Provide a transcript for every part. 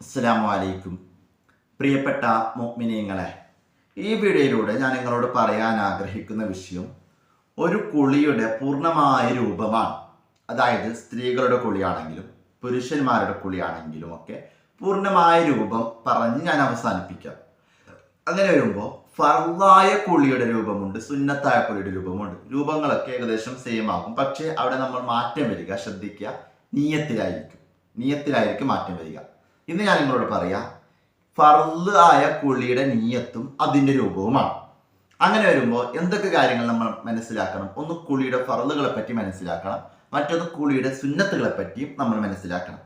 അസ്സലാമു അലൈക്കും പ്രിയപ്പെട്ട മുഅ്മിനീങ്ങളെ ഈ വീഡിയോയിലൂടെ ഞാൻ നിങ്ങളോട് പറയാൻ ആഗ്രഹിക്കുന്ന വിഷയം ഒരു കുളിയുടെ പൂർണമായ രൂപമാണ്. അതായത് സ്ത്രീകളുടെ കുളിയാണെങ്കിലും പുരുഷന്മാരുടെ കുളിയാണെങ്കിലും ഒക്കെ പൂർണമായ രൂപം പറഞ്ഞ് ഞാൻ അവസാനിപ്പിക്കാം. അങ്ങനെ വരുമ്പോൾ ഫർദായ കുളിയുടെ രൂപമുണ്ട് സുന്നത്തായ കുളിയുടെ രൂപമുണ്ട്. രൂപങ്ങളൊക്കെ ഏകദേശം സെയിം ആകും. പക്ഷേ അവിടെ നമ്മൾ മാറ്റം വരിക ശ്രദ്ധിക്കുക നീയത്തിലായിരിക്കും. നീയത്തിലായിരിക്കും മാറ്റം വരിക. ഇന്ന് ഞാൻ നിങ്ങളോട് പറയാം ഫർൾ ആയ കുളിയുടെ നീയത്തും അതിന്റെ രൂപവുമാണ്. അങ്ങനെ വരുമ്പോൾ എന്തൊക്കെ കാര്യങ്ങൾ നമ്മൾ മനസ്സിലാക്കണം? ഒന്ന് കുളിയുടെ ഫറലുകളെ പറ്റി മനസ്സിലാക്കണം. മറ്റൊന്ന് കുളിയുടെ സുന്നത്തുകളെ പറ്റിയും നമ്മൾ മനസ്സിലാക്കണം.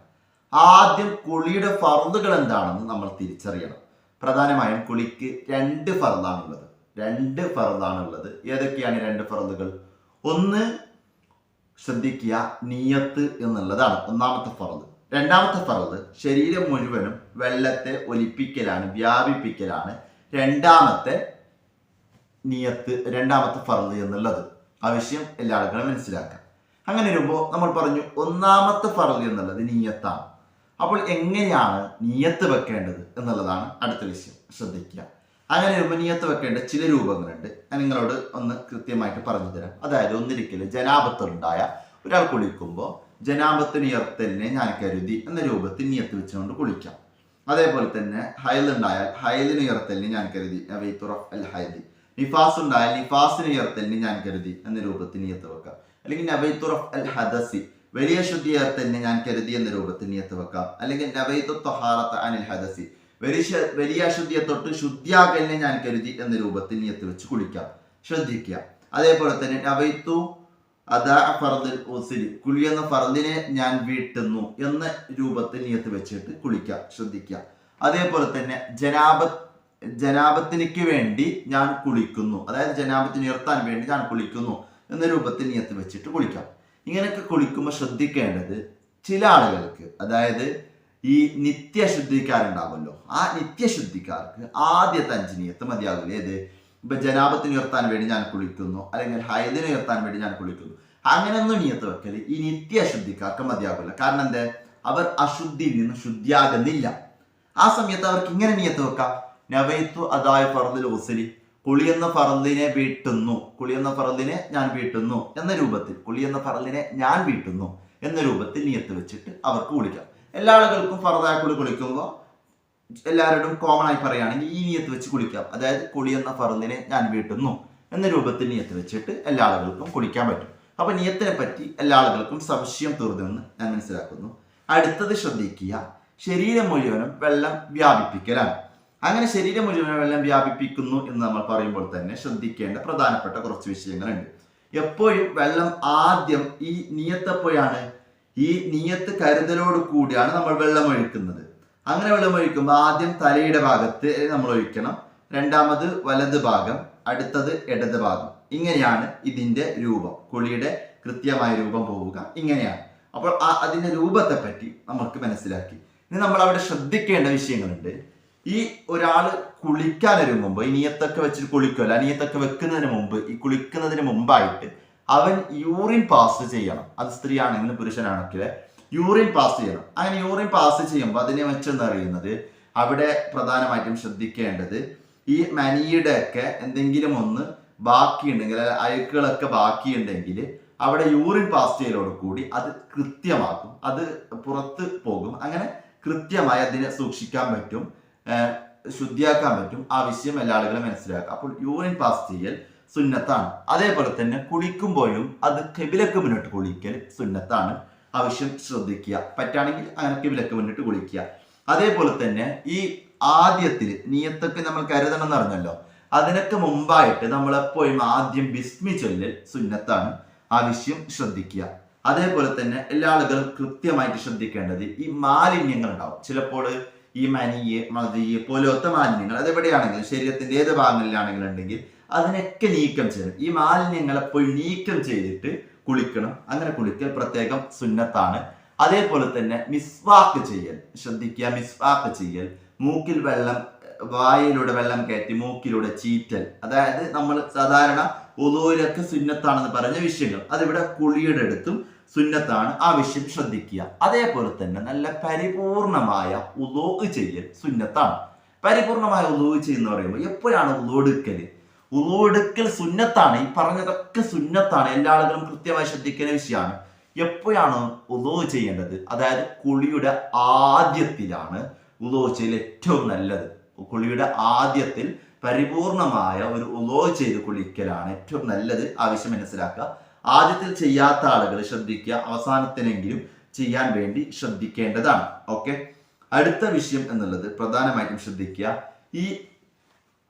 ആദ്യം കുളിയുടെ ഫറലുകൾ എന്താണെന്ന് നമ്മൾ തിരിച്ചറിയണം. പ്രധാനമായും കുളിക്ക് രണ്ട് ഫറലാണുള്ളത് രണ്ട് ഫറലാണുള്ളത് ഏതൊക്കെയാണ് രണ്ട് ഫറലുകൾ ഒന്ന് ശ്രദ്ധിക്കുക നീയത്ത് എന്നുള്ളതാണ്. ഒന്നാമത്തെ ഫറൽ രണ്ടാമത്തെ ഫറൽ ശരീരം മുഴുവനും വെള്ളത്തെ ഒലിപ്പിക്കലാണ് വ്യാപിപ്പിക്കലാണ് രണ്ടാമത്തെ നിയത്ത് രണ്ടാമത്തെ ഫറൽ എന്നുള്ളത്. ആ വിഷയം എല്ലാ ആളുകളും മനസ്സിലാക്കാം. അങ്ങനെ വരുമ്പോൾ നമ്മൾ പറഞ്ഞു ഒന്നാമത്തെ ഫറൽ എന്നുള്ളത് നീയത്താണ്. അപ്പോൾ എങ്ങനെയാണ് നീയത്ത് വെക്കേണ്ടത് എന്നുള്ളതാണ് അടുത്ത വിഷയം. ശ്രദ്ധിക്കുക. അങ്ങനെ വരുമ്പോൾ നീയത്ത് വെക്കേണ്ട ചില രൂപങ്ങളുണ്ട്. ഞാൻ നിങ്ങളോട് ഒന്ന് കൃത്യമായിട്ട് പറഞ്ഞു തരാം. അതായത് ഒന്നിരിക്കൽ ജനാപത്തുണ്ടായ ഒരാൾ കുളിക്കുമ്പോൾ ജനാപത്തിന് ഉയർത്തലിനെ ഞാൻ കരുതി എന്ന രൂപത്തിൽ നിയത്ത് വെച്ചുകൊണ്ട് കുളിക്കാം. അതേപോലെ തന്നെ ഹൈൽ ഉണ്ടായാൽ ഹൈലിന് ഉയർത്തലിന് ഞാൻ കരുതി. അൽ ഹൈദി നിഫാസ് ഉണ്ടായാൽ നിഫാസിന് ഉയർത്തലിന് ഞാൻ കരുതി എന്ന രൂപത്തിൽ നിയത്ത് വെക്കാം. അല്ലെങ്കിൽ നബൈത്തുറഫ് അൽ ഹദസി. വലിയ ശുദ്ധി ഉയർത്തലിന് ഞാൻ കരുതി എന്ന രൂപത്തിൽ നിയത്ത് വെക്കാം. അല്ലെങ്കിൽ നബൈത്തു തൊഹാറത്ത് അനിൽ ഹദസി. വലിയ വലിയ അശുദ്ധിയെ തൊട്ട് ശുദ്ധിയാകലിനെ ഞാൻ കരുതി എന്ന രൂപത്തിൽ നിയത്ത് വെച്ച് കുളിക്കാം. ശ്രദ്ധിക്കുക. അതേപോലെ തന്നെ നബൈത്തു അതാ ഫറദിൽ ഉസിരി. കുളി എന്ന ഫറദിനെ ഞാൻ വീട്ടുന്നു എന്ന രൂപത്തിൽ നിയത്ത് വെച്ചിട്ട് കുളിക്കാം ശ്രദ്ധിക്കുക അതേപോലെ തന്നെ ജനാബ ജനാബത്തിനിക്ക് വേണ്ടി ഞാൻ കുളിക്കുന്നു. അതായത് ജനാബത്തിന് ഉയർത്താൻ വേണ്ടി ഞാൻ കുളിക്കുന്നു എന്ന രൂപത്തിൽ നിയത്ത് വെച്ചിട്ട് കുളിക്കാം. ഇങ്ങനെയൊക്കെ കുളിക്കുമ്പോൾ ശ്രദ്ധിക്കേണ്ടത് ചില ആളുകൾക്ക് അതായത് ഈ നിത്യശുദ്ധിക്കാരുണ്ടാവുമല്ലോ ആ നിത്യശുദ്ധിക്കാർക്ക് ആദ്യത്തെ അഞ്ച് നിയത്ത് മതിയാകില്ല ഏത്? ഇപ്പൊ ജനാപത്തിന് ഉയർത്താൻ വേണ്ടി ഞാൻ കുളിക്കുന്നു അല്ലെങ്കിൽ ഹൈദിന് ഉയർത്താൻ വേണ്ടി ഞാൻ കുളിക്കുന്നു. അങ്ങനെയൊന്നും നിയത്ത് വെക്കൽ ഈ നിത്യശുദ്ധിക്കാർക്ക് മതിയാകില്ല കാരണം എന്താ? അവർ അശുദ്ധിയിൽ നിന്ന് ശുദ്ധിയാകുന്നില്ല. ആ സമയത്ത് അവർക്ക് ഇങ്ങനെ നിയത്ത് വെക്കാം. നവയത്തു അതായ ഫറദിൽ ഓസലി കുളിയെന്ന ഫറദിനെ വീട്ടുന്നു കുളിയെന്ന ഫറദിനെ ഞാൻ വീട്ടുന്നു എന്ന രൂപത്തിൽ കുളിയെന്ന ഫറദിനെ ഞാൻ വീട്ടുന്നു എന്ന രൂപത്തിൽ നിയത്ത് വെച്ചിട്ട് അവർക്ക് കുളിക്കാം. എല്ലാ ആളുകൾക്കും ഫറദായ കുളി കുളിക്കുമ്പോൾ എല്ലാവരോടും കോമൺ ആയി പറയുകയാണെങ്കിൽ ഈ നിയത്ത് വെച്ച് കുളിക്കാം. അതായത് കുളി എന്ന ഫറദിനെ ഞാൻ വീട്ടുന്നു എന്ന രൂപത്തിൽ നിയത്ത് വെച്ചിട്ട് എല്ലാ ആളുകൾക്കും കുളിക്കാൻ പറ്റും. അപ്പൊ നിയത്തിനെ പറ്റി എല്ലാ ആളുകൾക്കും സംശയം തീർന്നെന്ന് ഞാൻ മനസ്സിലാക്കുന്നു. അടുത്തത് ശ്രദ്ധിക്കുക ശരീരം മുഴുവനും വെള്ളം വ്യാപിപ്പിക്കലാണ്. അങ്ങനെ ശരീരം മുഴുവനും വെള്ളം വ്യാപിപ്പിക്കുന്നു എന്ന് നമ്മൾ പറയുമ്പോൾ തന്നെ ശ്രദ്ധിക്കേണ്ട പ്രധാനപ്പെട്ട കുറച്ച് വിഷയങ്ങളുണ്ട്. എപ്പോഴും വെള്ളം ആദ്യം ഈ നിയത്തെപ്പോഴാണ് ഈ നിയത്ത് കരുതലോട് കൂടിയാണ് നമ്മൾ വെള്ളം ഒഴിക്കുന്നത്. അങ്ങനെ വെള്ളം ഒഴിക്കുമ്പോൾ ആദ്യം തലയുടെ ഭാഗത്ത് നമ്മൾ ഒഴിക്കണം. രണ്ടാമത് വലത് ഭാഗം അടുത്തത് ഇടത് ഭാഗം. ഇങ്ങനെയാണ് ഇതിന്റെ രൂപം. കുളിയുടെ കൃത്യമായ രൂപം പോവുക. ഇങ്ങനെയാണ്. അപ്പോൾ ആ അതിന്റെ രൂപത്തെ പറ്റി നമുക്ക് മനസ്സിലാക്കി. ഇനി നമ്മൾ അവിടെ ശ്രദ്ധിക്കേണ്ട വിഷയങ്ങളുണ്ട്. ഈ ഒരാൾ കുളിക്കാൻ ഒരുങ്ങുമ്പോൾ ഈ നീയത്തൊക്കെ വെച്ചിട്ട് കുളിക്കുമല്ലോ ആ നീയത്തൊക്കെ വെക്കുന്നതിന് മുമ്പ് ഈ കുളിക്കുന്നതിന് മുമ്പായിട്ട് അവൻ യൂറിൻ പാസ് ചെയ്യണം. അത് സ്ത്രീയാണെങ്കിലും പുരുഷനാണെങ്കിലും യൂറിൻ പാസ് ചെയ്യണം. അങ്ങനെ യൂറിൻ പാസ് ചെയ്യുമ്പോൾ അതിനെ വെച്ചെന്ന് അറിയുന്നത്? അവിടെ പ്രധാനമായിട്ടും ശ്രദ്ധിക്കേണ്ടത് ഈ മനിയുടെ ഒക്കെ എന്തെങ്കിലും ഒന്ന് ബാക്കിയുണ്ടെങ്കിൽ അതായത് അഴുക്കുകളൊക്കെ ബാക്കിയുണ്ടെങ്കിൽ അവിടെ യൂറിൻ പാസ് ചെയ്യലോട് കൂടി അത് കൃത്യമാക്കും. അത് പുറത്ത് പോകും. അങ്ങനെ കൃത്യമായി അതിനെ സൂക്ഷിക്കാൻ പറ്റും. ശുദ്ധിയാക്കാൻ പറ്റും. ആ വിഷയം എല്ലാ ആളുകളും മനസ്സിലാക്കുക അപ്പോൾ യൂറിൻ പാസ് ചെയ്യൽ സുന്നത്താണ്. അതേപോലെ തന്നെ കുളിക്കുമ്പോഴും അത് കെബിലക്ക് മുന്നോട്ട് കുളിക്കൽ സുന്നത്താണ്. ആവശ്യം ശ്രദ്ധിക്കുക. പറ്റുകയാണെങ്കിൽ അങ്ങനെ വിലക്ക് വേണ്ടിട്ട് കുളിക്കുക. അതേപോലെ തന്നെ ഈ ആദ്യത്തിൽ നീയത്തൊക്കെ നമ്മൾ കരുതണം എന്ന് പറഞ്ഞല്ലോ. അതിനൊക്കെ മുമ്പായിട്ട് നമ്മളെപ്പോഴും ആദ്യം ബിസ്മി ചൊല്ലൽ സുന്നത്താണ് ആവശ്യം ശ്രദ്ധിക്കുക. അതേപോലെ തന്നെ എല്ലാ ആളുകളും കൃത്യമായിട്ട് ശ്രദ്ധിക്കേണ്ടത് ഈ മാലിന്യങ്ങൾ ഉണ്ടാവും ചിലപ്പോൾ ഈ മനിയെ മതിയെ പോലത്തെ മാലിന്യങ്ങൾ അതെവിടെയാണെങ്കിലും ശരീരത്തിന്റെ ഏത് ഭാഗങ്ങളിലാണെങ്കിലും ഉണ്ടെങ്കിൽ അതിനൊക്കെ നീക്കം ചെയ്യണം ഈ മാലിന്യങ്ങൾ എപ്പോഴും നീക്കം ചെയ്തിട്ട് കുളിക്കണം. അങ്ങനെ കുളിക്കൽ പ്രത്യേകം സുന്നത്താണ്. അതേപോലെ തന്നെ മിസ്വാക്ക് ചെയ്യൽ. ശ്രദ്ധിക്കുക മിസ്വാക്ക് ചെയ്യൽ. മൂക്കിൽ വെള്ളം വായിലൂടെ വെള്ളം കയറ്റി മൂക്കിലൂടെ ചീറ്റൽ. അതായത് നമ്മൾ സാധാരണ ഒതുവിലൊക്കെ സുന്നത്താണെന്ന് പറഞ്ഞ വിഷയങ്ങൾ. അതിവിടെ കുളിയുടെ അടുത്തും സുന്നത്താണ്. ആ വിഷയം ശ്രദ്ധിക്കുക. അതേപോലെ തന്നെ നല്ല പരിപൂർണമായ ഉദോ ചെയ്യൽ സുന്നത്താണ്. പരിപൂർണമായ ഉദോ ചെയ്യുന്ന പറയുമ്പോൾ എപ്പോഴാണ് ഉദോ എടുക്കൽ ഉദോ എടുക്കൽ സുന്നത്താണ്. ഈ പറഞ്ഞതൊക്കെ സുന്നത്താണ്. എല്ലാ ആളുകളും കൃത്യമായി ശ്രദ്ധിക്കുന്ന വിഷയമാണ്. എപ്പോഴാണ് ഉദവ് ചെയ്യേണ്ടത്? അതായത് കുളിയുടെ ആദ്യത്തിലാണ് ഉദവ് ചെയ്യൽ ഏറ്റവും നല്ലത്. കുളിയുടെ ആദ്യത്തിൽ പരിപൂർണമായ ഒരു ഉദവ് ചെയ്ത് കുളിക്കലാണ് ഏറ്റവും നല്ലത്. ആവശ്യം മനസ്സിലാക്കുക. ആദ്യത്തിൽ ചെയ്യാത്ത ആളുകൾ ശ്രദ്ധിക്കുക. അവസാനത്തിനെങ്കിലും ചെയ്യാൻ വേണ്ടി ശ്രദ്ധിക്കേണ്ടതാണ്. ഓക്കെ? അടുത്ത വിഷയം എന്നുള്ളത് പ്രധാനമായിട്ടും ശ്രദ്ധിക്കുക. ഈ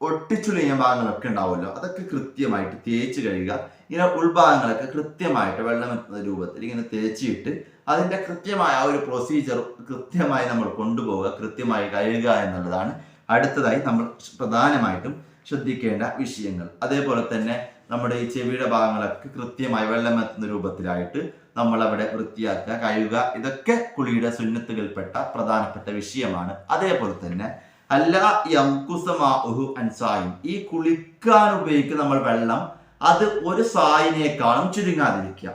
ഒട്ടിച്ചുളിയ ഭാഗങ്ങളൊക്കെ ഉണ്ടാവുമല്ലോ. അതൊക്കെ കൃത്യമായിട്ട് തേച്ച് കഴുകുക. ഇങ്ങനെ ഉൾഭാഗങ്ങളൊക്കെ കൃത്യമായിട്ട് വെള്ളം എത്തുന്ന രൂപത്തിൽ ഇങ്ങനെ തേച്ചിട്ട് അതിന്റെ കൃത്യമായ ആ ഒരു പ്രൊസീജിയർ കൃത്യമായി നമ്മൾ കൊണ്ടുപോവുക കൃത്യമായി കഴുകുക എന്നുള്ളതാണ് അടുത്തതായി നമ്മൾ പ്രധാനമായിട്ടും ശ്രദ്ധിക്കേണ്ട വിഷയങ്ങൾ. അതേപോലെ തന്നെ നമ്മുടെ ഈ ചെവിയുടെ ഭാഗങ്ങളൊക്കെ കൃത്യമായി വെള്ളം എത്തുന്ന രൂപത്തിലായിട്ട് നമ്മൾ അവിടെ വൃത്തിയാക്കുക കഴുകുക. ഇതൊക്കെ കുളിയുടെ സുന്നത്തുകൾപ്പെട്ട പ്രധാനപ്പെട്ട വിഷയമാണ്. അതേപോലെ തന്നെ അല്ല യംകുസമാഹു അൻസായി. ഈ കുളിക്കാൻ ഉപയോഗിക്കുന്ന നമ്മൾ വെള്ളം അത് ഒരു സായിനേക്കാളും ചുരുങ്ങാതിരിക്കുക.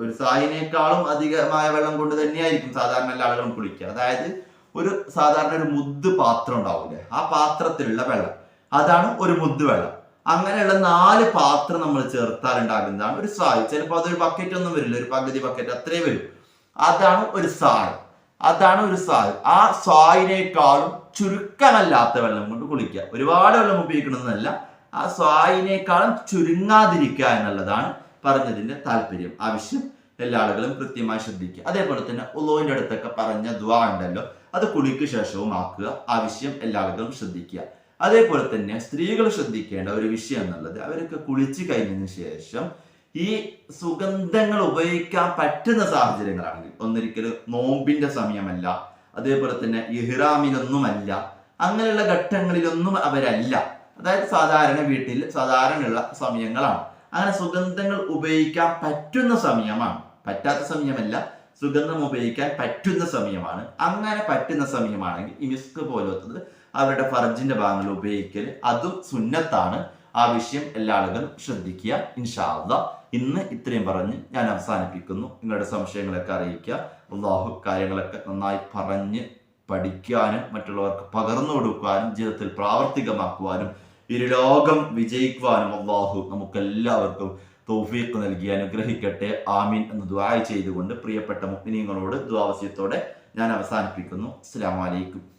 ഒരു സായിനേക്കാളും അധികമായ വെള്ളം കൊണ്ട് തന്നെയായിരിക്കും സാധാരണ എല്ലാ ആളുകളും കുളിക്കുക. അതായത് ഒരു സാധാരണ ഒരു മുദ് പാത്രം ഉണ്ടാവില്ലേ ആ പാത്രത്തിലുള്ള വെള്ളം. അതാണ് ഒരു മുദ് വെള്ളം. അങ്ങനെയുള്ള നാല് പാത്രം നമ്മൾ ചേർത്താൽ ഉണ്ടാകുന്നതാണ് ഒരു സായി. ചിലപ്പോൾ അതൊരു ബക്കറ്റ് ഒന്നും വരില്ല ഒരു പകുതി ബക്കറ്റ് അത്രേ വരും. അതാണ് ഒരു സായ്. അതാണ് ഒരു സായ് ആ സ്വായിനേക്കാളും ചുരുക്കമല്ലാത്ത വെള്ളം കൊണ്ട് കുളിക്കുക. ഒരുപാട് വെള്ളം ഉപയോഗിക്കണമെന്നല്ല ആ സ്വായിനേക്കാളും ചുരുങ്ങാതിരിക്കുക എന്നുള്ളതാണ് പറഞ്ഞതിന്റെ താല്പര്യം. ആവശ്യം എല്ലാ ആളുകളും കൃത്യമായി ശ്രദ്ധിക്കുക. അതേപോലെ തന്നെ ഉള്ളോവിന്റെ അടുത്തൊക്കെ പറഞ്ഞ ദ്വാ ഉണ്ടല്ലോ അത് കുളിക്ക് ശേഷവും ആക്കുക. ആവശ്യം എല്ലാ ആളുകളും ശ്രദ്ധിക്കുക. അതേപോലെ തന്നെ സ്ത്രീകൾ ശ്രദ്ധിക്കേണ്ട ഒരു വിഷയം എന്നുള്ളത് അവരൊക്കെ കുളിച്ച് കഴിഞ്ഞതിന് ശേഷം ഈ സുഗന്ധങ്ങൾ ഉപയോഗിക്കാൻ പറ്റുന്ന സാഹചര്യങ്ങളാണെങ്കിൽ ഒന്നൊരിക്കലും നോമ്പിന്റെ സമയമല്ല അതേപോലെ തന്നെ ഇഹ്റാമിലൊന്നുമല്ല അങ്ങനെയുള്ള ഘട്ടങ്ങളിലൊന്നും അവരല്ല. അതായത് സാധാരണ വീട്ടിൽ സാധാരണയുള്ള സമയങ്ങളാണ്. അങ്ങനെ സുഗന്ധങ്ങൾ ഉപയോഗിക്കാൻ പറ്റുന്ന സമയമാണ്. പറ്റാത്ത സമയമല്ല സുഗന്ധം ഉപയോഗിക്കാൻ പറ്റുന്ന സമയമാണ്. അങ്ങനെ പറ്റുന്ന സമയമാണെങ്കിൽ ഈ മിസ്ക് പോലത്തത് അവരുടെ ഫർജിന്റെ ഭാഗങ്ങൾ ഉപയോഗിക്കൽ അതും സുന്നത്താണ്. ആ വിഷയം എല്ലാ ആളുകളും ശ്രദ്ധിക്കുക. ഇൻഷാല്ല ഇന്ന് ഇത്രയും പറഞ്ഞ് ഞാൻ അവസാനിപ്പിക്കുന്നു. നിങ്ങളുടെ സംശയങ്ങളൊക്കെ അറിയിക്കുക. അള്ളാഹു കാര്യങ്ങളൊക്കെ നന്നായി പറഞ്ഞ് പഠിക്കാനും മറ്റുള്ളവർക്ക് പകർന്നു കൊടുക്കാനും ജീവിതത്തിൽ പ്രാവർത്തികമാക്കുവാനും ഇരുലോകം വിജയിക്കുവാനും അള്ളാഹു നമുക്കെല്ലാവർക്കും തൗഫീഖ് നൽകി അനുഗ്രഹിക്കട്ടെ. ആമീൻ എന്ന് ദ്വായ ചെയ്തുകൊണ്ട് പ്രിയപ്പെട്ട മുഗ്നീങ്ങളോട് ദ്വാവസ്യത്തോടെ ഞാൻ അവസാനിപ്പിക്കുന്നു. അസ്സാം വലൈക്കും